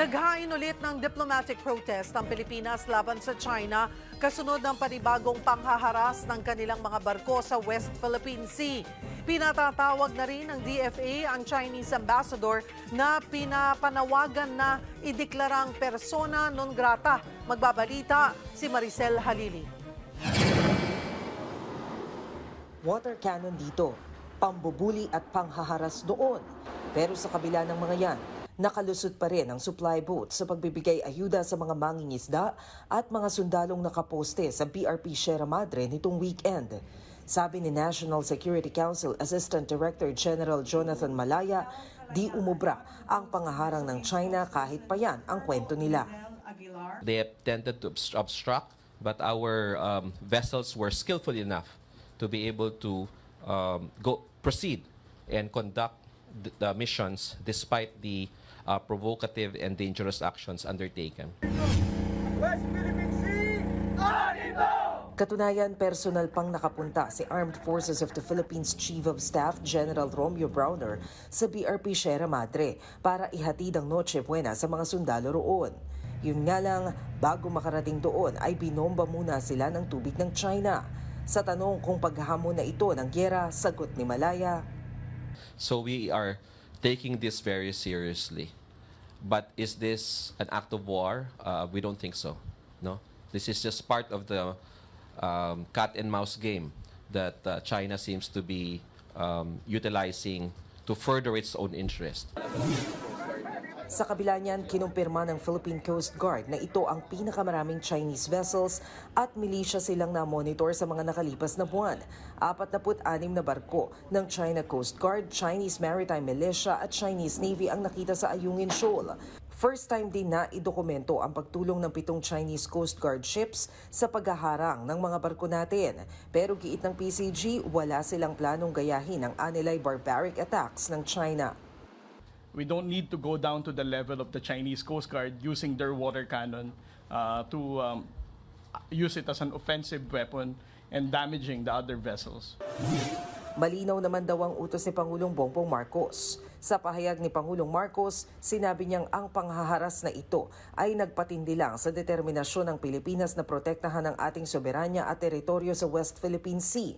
Naghain ulit ng diplomatic protest ang Pilipinas laban sa China kasunod ng panibagong panghaharas ng kanilang mga barko sa West Philippine Sea. Pinatatawag na rin ng DFA ang Chinese ambassador na pinapanawagan na ideklarang persona non grata. Magbabalita si Maricel Halili. water cannon dito, pambubuli at panghaharas doon. Pero sa kabila ng mga yan, nakalusot pa rin ang supply boat sa pagbibigay ayuda sa mga mangingisda at mga sundalong nakaposte sa PRP Sierra Madre nitong weekend. Sabi ni National Security Council Assistant Director General Jonathan Malaya, di umubra ang pangaharang ng China kahit pa yan ang kwento nila. They attempted to obst- obstruct, but our um, vessels were skillful enough to be able to um, go proceed and conduct th- the missions despite the uh, provocative and dangerous actions undertaken. Katunayan, personal pang nakapunta si Armed Forces of the Philippines Chief of Staff General Romeo Browner sa BRP Sierra Madre para ihatid ang Noche Buena sa mga sundalo roon. Yun nga lang, bago makarating doon ay binomba muna sila ng tubig ng China. Sa tanong kung paghahamon na ito ng gyera, sagot ni Malaya, So we are taking this very seriously. But is this an act of war? Uh, we don't think so. No, this is just part of the um, cat and mouse game that uh, China seems to be um, utilizing to further its own interest. Sa kabila niyan, kinumpirma ng Philippine Coast Guard na ito ang pinakamaraming Chinese vessels at milisya silang na-monitor sa mga nakalipas na buwan. 46 na barko ng China Coast Guard, Chinese Maritime Militia at Chinese Navy ang nakita sa Ayungin Shoal. First time din na idokumento ang pagtulong ng pitong Chinese Coast Guard ships sa paghaharang ng mga barko natin. Pero giit ng PCG, wala silang planong gayahin ang anilay barbaric attacks ng China. We don't need to go down to the level of the Chinese Coast Guard using their water cannon uh, to um, use it as an offensive weapon and damaging the other vessels. Malinaw naman daw ang utos ni Pangulong Bongbong Marcos. Sa pahayag ni Pangulong Marcos, sinabi niyang ang panghaharas na ito ay nagpatindi lang sa determinasyon ng Pilipinas na protektahan ang ating soberanya at teritoryo sa West Philippine Sea.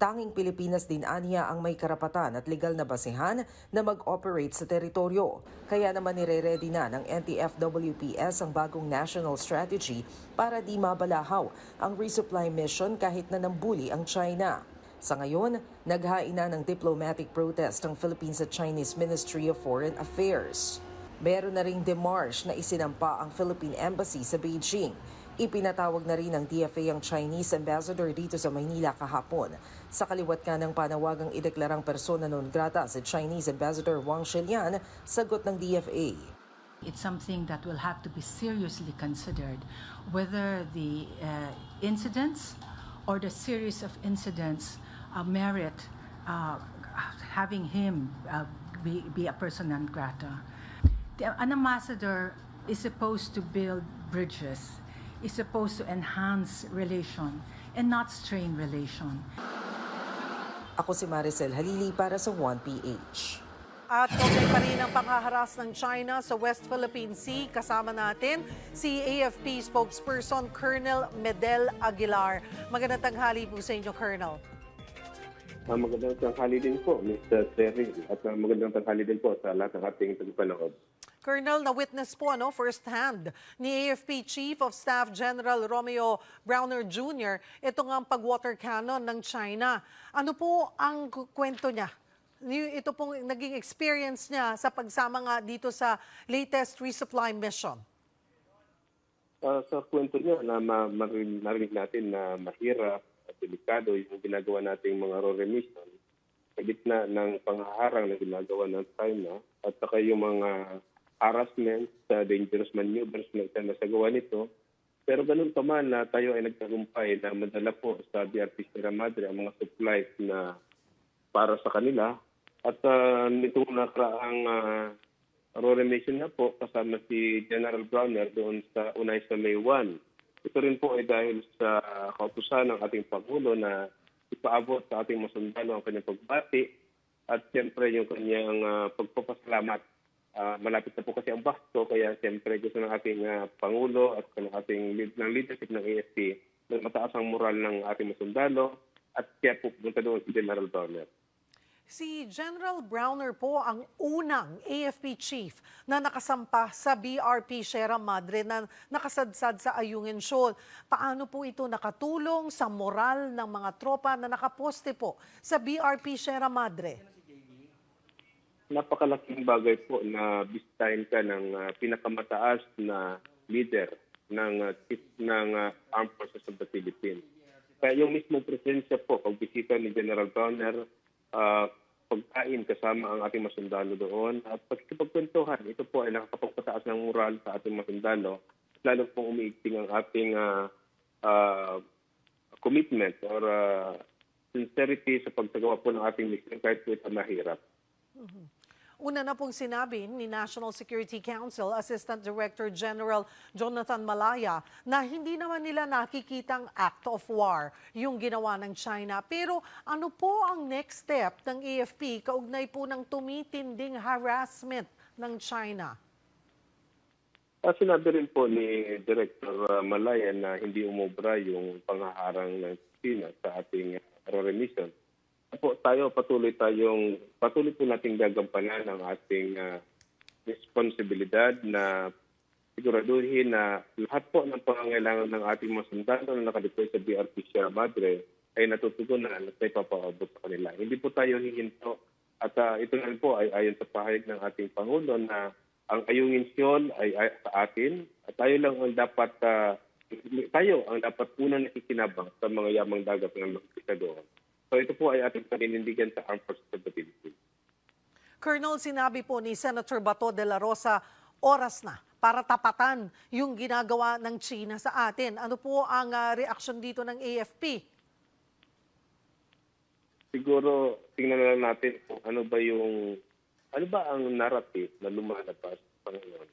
Tanging Pilipinas din aniya ang may karapatan at legal na basihan na mag-operate sa teritoryo. Kaya naman nire-ready na ng NTFWPS ang bagong national strategy para di mabalahaw ang resupply mission kahit na nambuli ang China. Sa ngayon, naghain na ng diplomatic protest ang Philippines at Chinese Ministry of Foreign Affairs. Meron na ring demarche na isinampa ang Philippine Embassy sa Beijing. Ipinatawag na rin ng DFA ang Chinese ambassador dito sa Maynila kahapon. Sa kaliwat ka ng panawagang ideklarang persona non grata si Chinese Ambassador Wang Shilian, sagot ng DFA. It's something that will have to be seriously considered, whether the uh, incidents or the series of incidents uh, merit uh, having him uh, be, be a person non grata. The, an ambassador is supposed to build bridges, is supposed to enhance relation and not strain relation. Ako si Maricel Halili para sa 1PH. At kaugnay pa rin ang panghaharas ng China sa West Philippine Sea. Kasama natin si AFP spokesperson Colonel Medel Aguilar. Magandang tanghali po sa inyo, Colonel. Uh, magandang tanghali din po, Mr. Terry. At uh, magandang tanghali din po sa lahat ng ating tagapanood. Colonel, na-witness po ano, first hand ni AFP Chief of Staff General Romeo Browner Jr. ito nga ang pag-water cannon ng China. Ano po ang kwento niya? Ni- Ito pong naging experience niya sa pagsama nga dito sa latest resupply mission. Uh, sa kwento niya na ma- marin- narinig natin na mahirap at delikado yung ginagawa nating mga RORE mission sa gitna ng panghaharang na ginagawa ng China at saka yung mga harassment sa dangerous maneuvers na nasagawa nito. Pero ganun pa man na tayo ay nagtagumpay na madala po sa BRP Sierra Madre ang mga supplies na para sa kanila. At uh, nitong nakaraang uh, Aurora Mission na po kasama si General Browner doon sa Unay sa May 1. Ito rin po ay dahil sa kautusan ng ating Pangulo na ipaabot sa ating masundalo ang kanyang pagbati at siyempre yung kanyang uh, pagpapasalamat Ah, malapit na po kasi ang Pasko, kaya siyempre gusto ng ating ah, Pangulo at ng ating lead, ng leadership ng AFP na mataas ang moral ng ating mga sundalo at kaya po pumunta doon si General Browner. Si General Browner po ang unang AFP chief na nakasampa sa BRP Sierra Madre na nakasadsad sa Ayungin Shoal. Paano po ito nakatulong sa moral ng mga tropa na nakaposte po sa BRP Sierra Madre? Napakalaking bagay po na bisitahin ka ng ah, pinakamataas na leader ng chief ng ah, Armed Forces of the Philippines. Kaya yung mismong presensya po, pagbisita ni General Browner, ah, pagkain kasama ang ating masundalo doon at pagkipagkwentuhan, ito po ay nakakapagpataas ng moral sa ating masundalo, lalo pong umiigting ang ating ah, ah, commitment or ah, sincerity sa pagsagawa po ng ating mission kahit po ito mahirap. Una na pong sinabi ni National Security Council Assistant Director General Jonathan Malaya na hindi naman nila nakikitang act of war yung ginawa ng China. Pero ano po ang next step ng AFP kaugnay po ng tumitinding harassment ng China? Ah, sinabi rin po ni Director ah, Malaya na hindi umobra yung panghaharang ng China sa ating uh, remission. Po, tayo patuloy tayong patuloy po nating gagampanan ang ating ah, responsibilidad na siguraduhin na lahat po ng pangangailangan ng ating mga sundalo na nakadeploy sa BRP Sierra Madre ay natutugunan at ay papaabot sa kanila. Hindi po tayo hihinto at ah, ito na po ay ayon sa pahayag ng ating Pangulo na ang ayungin siyon ay, ay sa atin at tayo lang ang dapat ah, tayo ang dapat unang nakikinabang sa mga yamang dagat ng mga doon. So ito po ay ating paninindigan sa Armed Forces of the Philippines. Colonel, sinabi po ni Senator Bato de la Rosa, oras na para tapatan yung ginagawa ng China sa atin. Ano po ang ah, reaksyon dito ng AFP? siguro tingnan na lang natin kung ano ba yung ano ba ang narrative na lumalabas sa ngayon.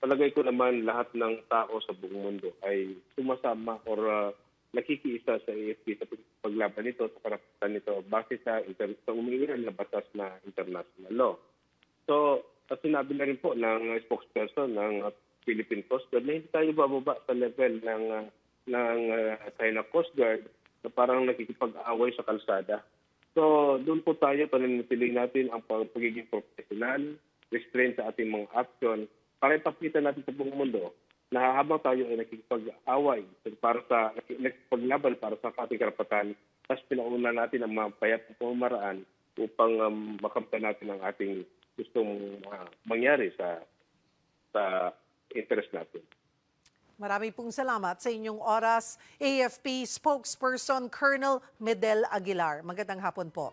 Palagay ko naman lahat ng tao sa buong mundo ay sumasama or uh, nakikiisa sa AFP sa paglaban nito, sa karapatan nito base sa, inter- sa umiiral na batas na international law. So, at sinabi na rin po ng spokesperson ng Philippine Coast Guard na hindi tayo bababa sa level ng uh, ng uh, China Coast Guard na parang nakikipag-away sa kalsada. So, doon po tayo, pananatili natin ang pag- pagiging professional, restraint sa ating mga action, para ipakita natin sa buong mundo na habang tayo ay nakikipag-away para sa nakikipaglaban para sa ating karapatan, tapos pinauna natin ang mga payat na pamamaraan upang um, makamtan natin ang ating gustong uh, mangyari sa sa interest natin. Marami pong salamat sa inyong oras. AFP spokesperson Colonel Medel Aguilar. Magandang hapon po.